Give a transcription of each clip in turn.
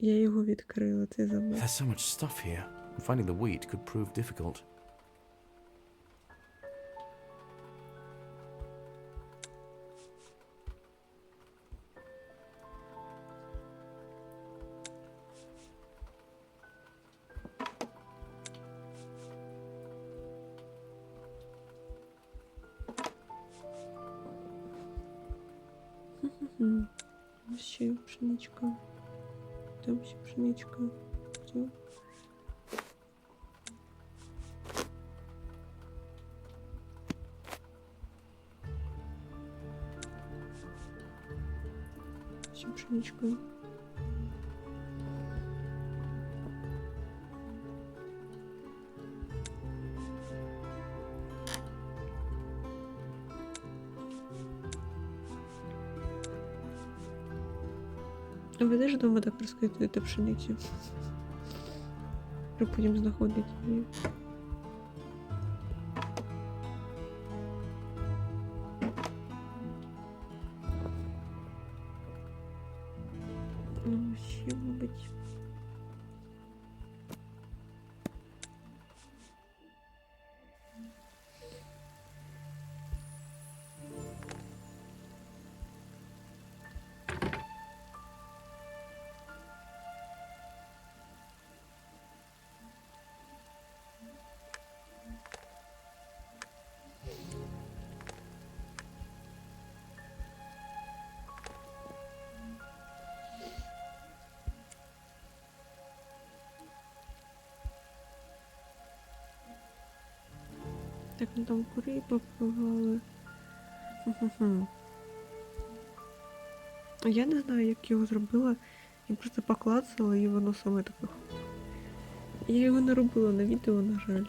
Я його відкрила, цей замок. There's so much stuff here. Finding the wheat could prove difficult. Ще пшеничка. А ви теж вдома так розкидуєте пшеницю? Щоб потім знаходити її. Так, ну там курей попливали. Я не знаю, як його зробила. Я просто поклацала і воно саме таке. Я його не робила на відео, на жаль.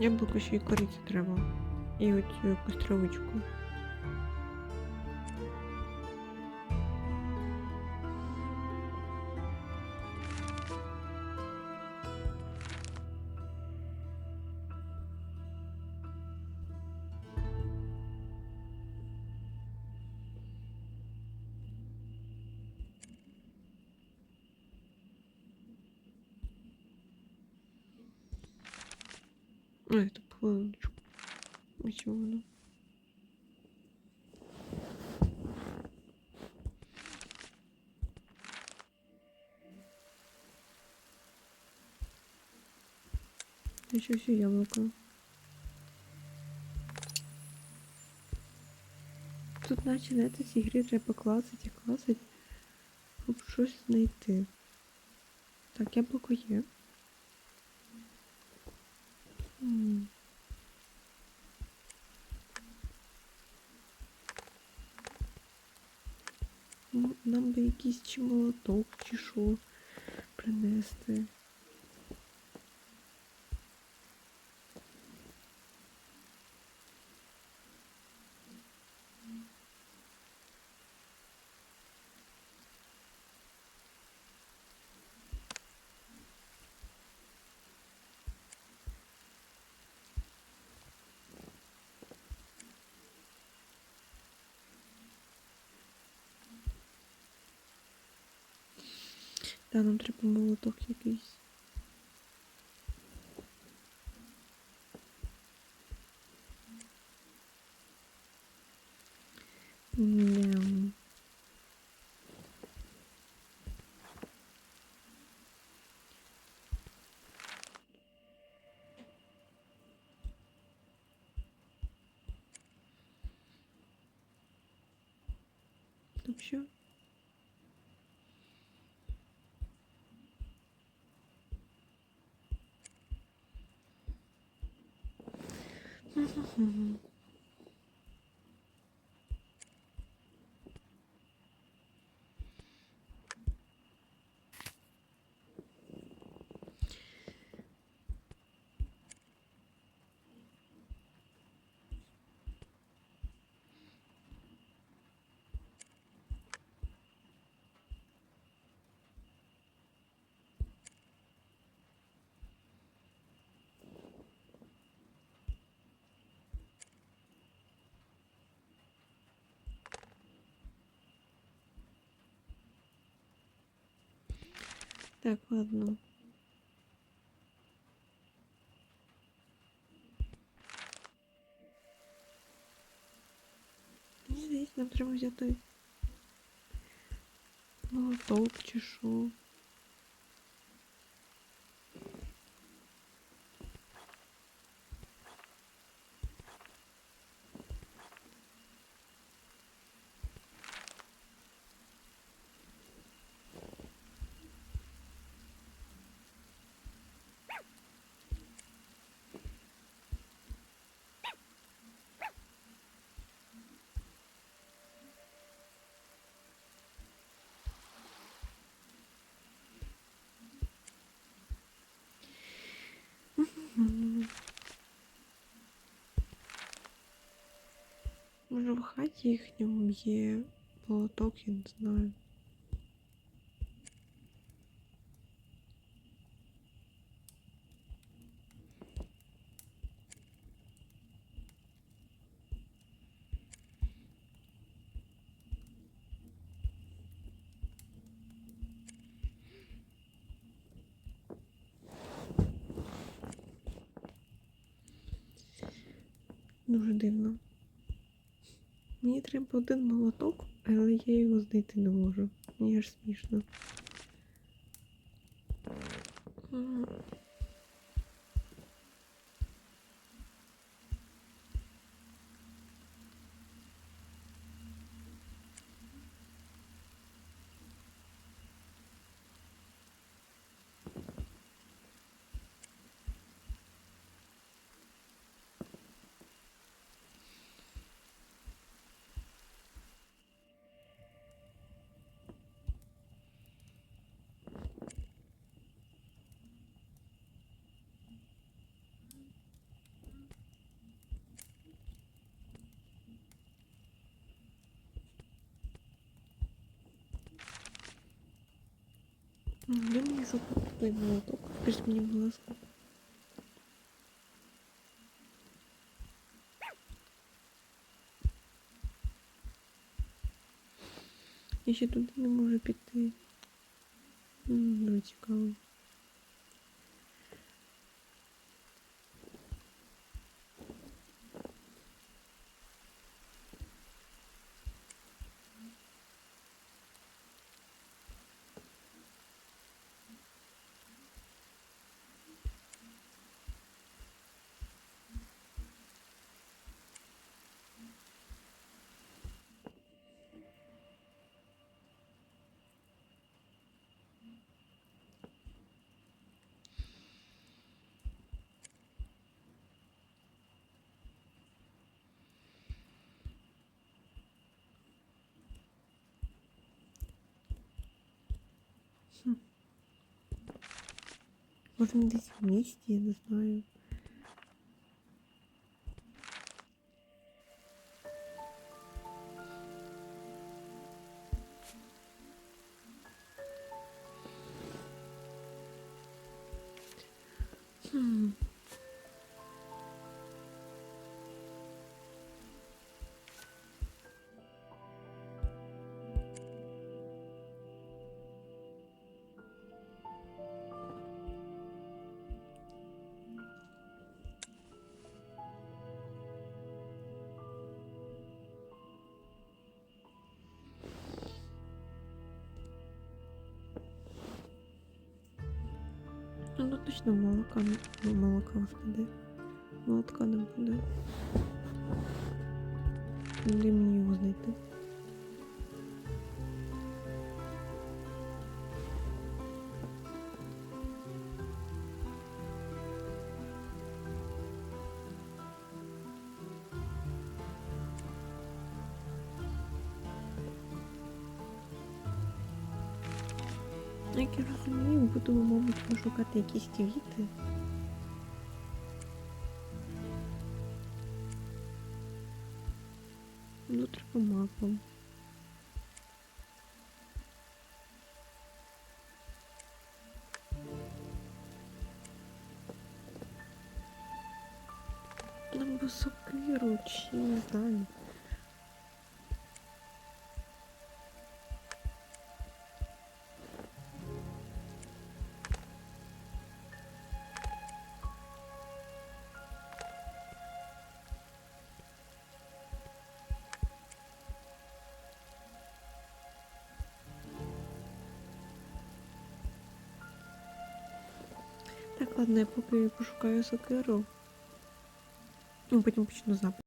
Яблуко ще й кориці треба. І оцю якусь травичку. Еще все яблоко. Тут наче на цій грі треба клацати і клацати, щоб щось знайти. Так, яблуко є. Нам би якийсь чи молоток, чи що Та нам треба молоток якийсь. Ням. Там що? Mm-hmm. Так, ладно. Мені здається, нам треба взяти молоток чи в хаті їхньому є молоток, я не знаю. Дуже дивно. Мені треба один молоток, але я його знайти не можу. Мені аж смішно. М, Де мені забути той молоток? Скажіть мені, будь ласка. Я ще туди не можу піти. М, Дуже цікаво. Може, здесь десь в місті, я не знаю. Ну, точно молока, не- ну, молока господи. Молотка не буде. Де мені його знайти? Як я розумію, будемо, мабуть, шукати якісь квіти. Ну, треба мапу. Ладно, я поки пошукаю сокиру. Ну, потім почну запис.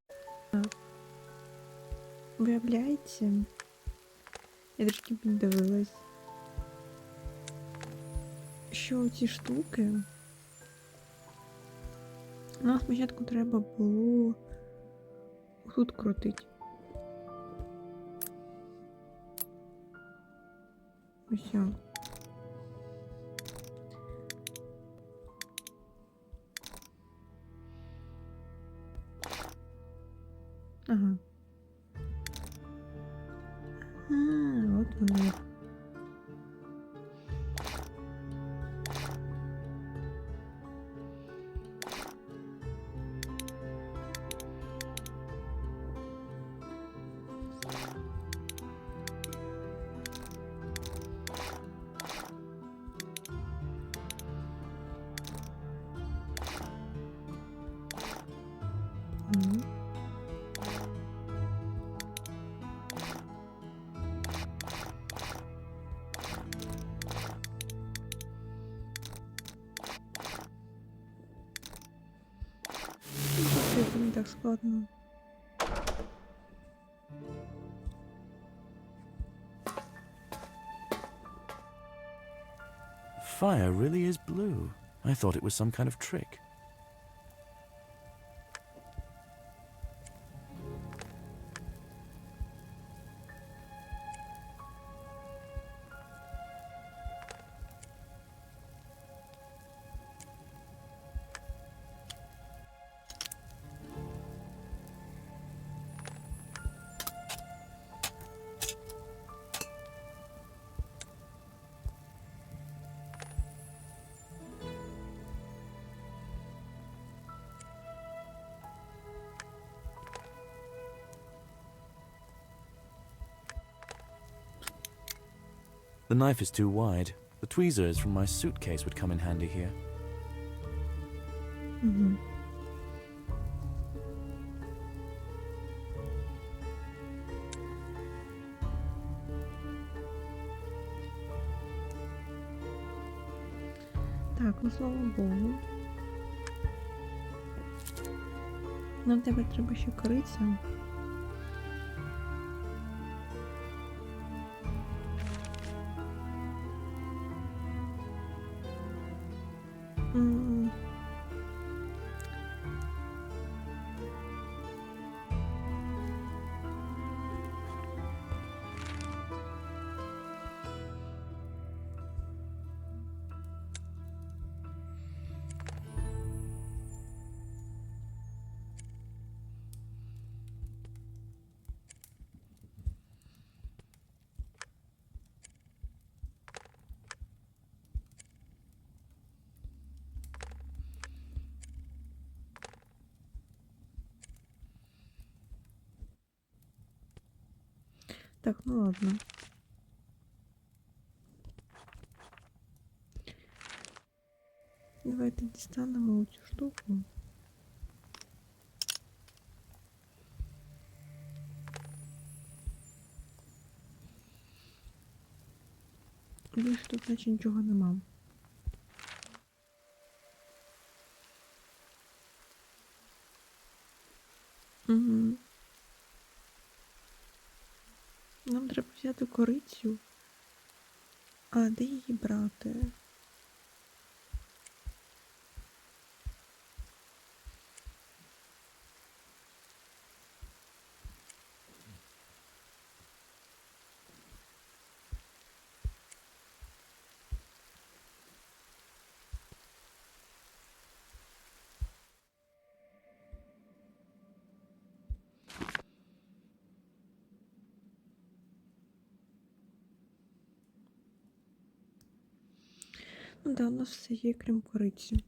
Виявляється, я трішки піддивилась, що ці штуки. Нам спочатку треба було тут крутити. Ось. Ага. так складно. Fire really is blue. I thought it was some kind of trick. The knife is too wide. The tweezers from my suitcase would come in handy here. Угу. Так, ну слава Богу. Нам тебе треба ще кориця. Так, ну ладно. Давайте дістанемо цю штуку. Більше тут наче нічого нема. Угу. Нам треба взяти корицю. А де її брати? Да, у все є, крім кориці.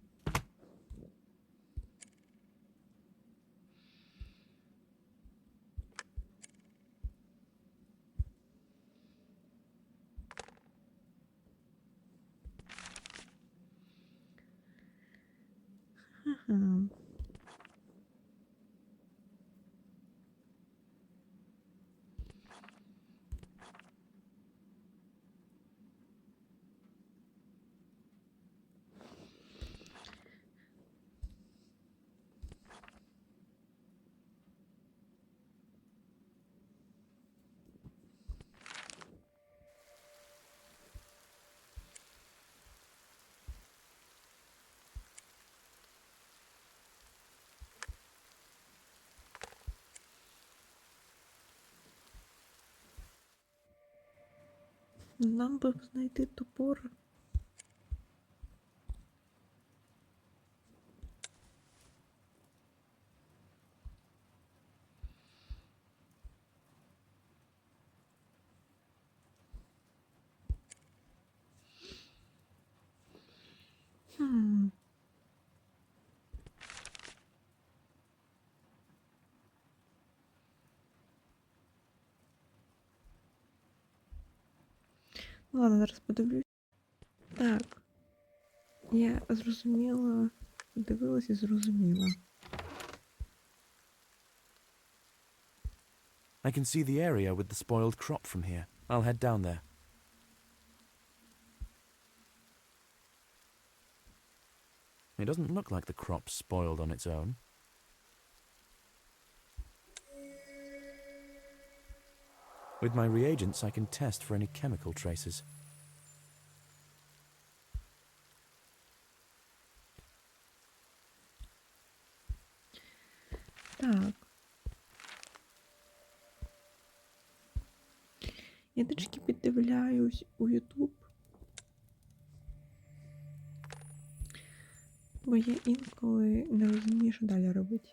Нам би знайти топор. ладно, зараз подивлюсь. Так. Я зрозуміла, подивилась і зрозуміла. I can see the area with the spoiled crop from here. I'll head down there. It doesn't look like the crop's spoiled on its own. With my reagents, I can test for any chemical traces. Так. Я трішки піддивляюсь у YouTube. Бо я інколи не розумію, що далі робити.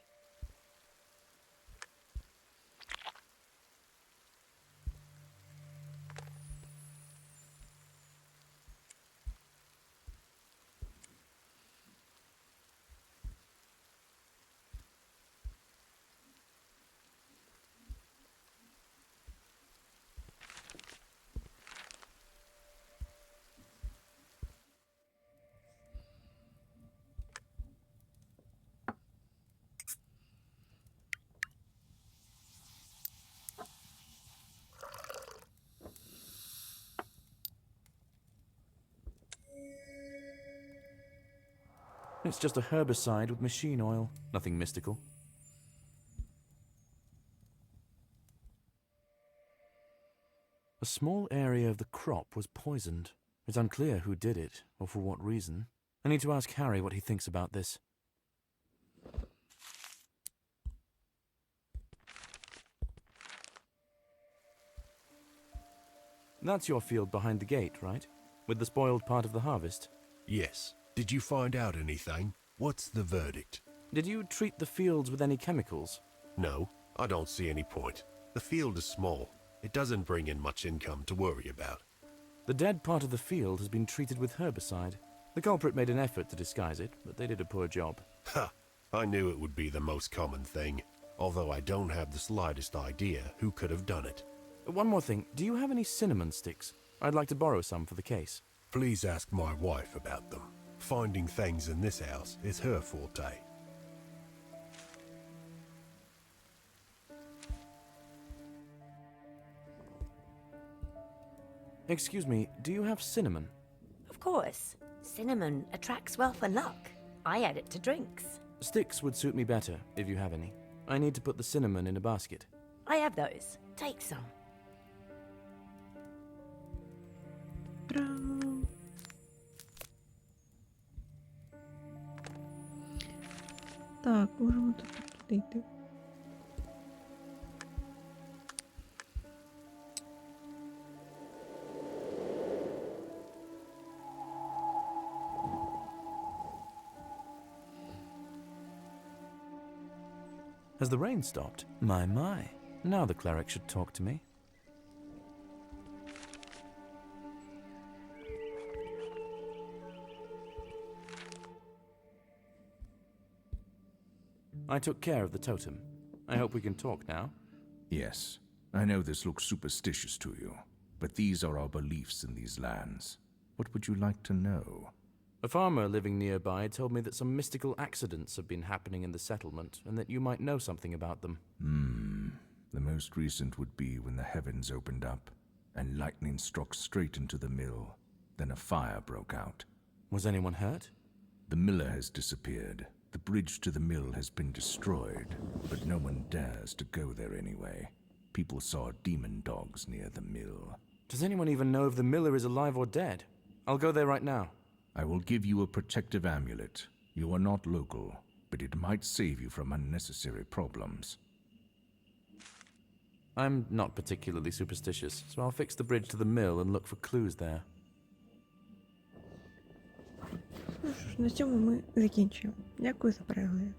It's just a herbicide with machine oil. Nothing mystical. A small area of the crop was poisoned. It's unclear who did it, or for what reason. I need to ask Harry what he thinks about this. That's your field behind the gate, right? With the spoiled part of the harvest. Yes. Did you find out anything? What's the verdict? Did you treat the fields with any chemicals? No, I don't see any point. The field is small. It doesn't bring in much income to worry about. The dead part of the field has been treated with herbicide. The culprit made an effort to disguise it, but they did a poor job. Ha! I knew it would be the most common thing, although I don't have the slightest idea who could have done it. One more thing. Do you have any cinnamon sticks? I'd like to borrow some for the case. Please ask my wife about them. Finding things in this house is her forte. Excuse me, do you have cinnamon? Of course. Cinnamon attracts wealth and luck. I add it to drinks. Sticks would suit me better, if you have any. I need to put the cinnamon in a basket. I have those. Take some. можемо тут туди йти. Has the rain stopped? My, my. Now the cleric should talk to me. I took care of the totem. I hope we can talk now. Yes, I know this looks superstitious to you, but these are our beliefs in these lands. What would you like to know? A farmer living nearby told me that some mystical accidents have been happening in the settlement and that you might know something about them. Hmm. The most recent would be when the heavens opened up and lightning struck straight into the mill. Then a fire broke out. Was anyone hurt? The miller has disappeared. The bridge to the mill has been destroyed, but no one dares to go there anyway. People saw demon dogs near the mill. Does anyone even know if the miller is alive or dead? I'll go there right now. I will give you a protective amulet. You are not local, but it might save you from unnecessary problems. I'm not particularly superstitious, so I'll fix the bridge to the mill and look for clues there. Ну що ж, на цьому ми закінчуємо. Дякую за перегляд.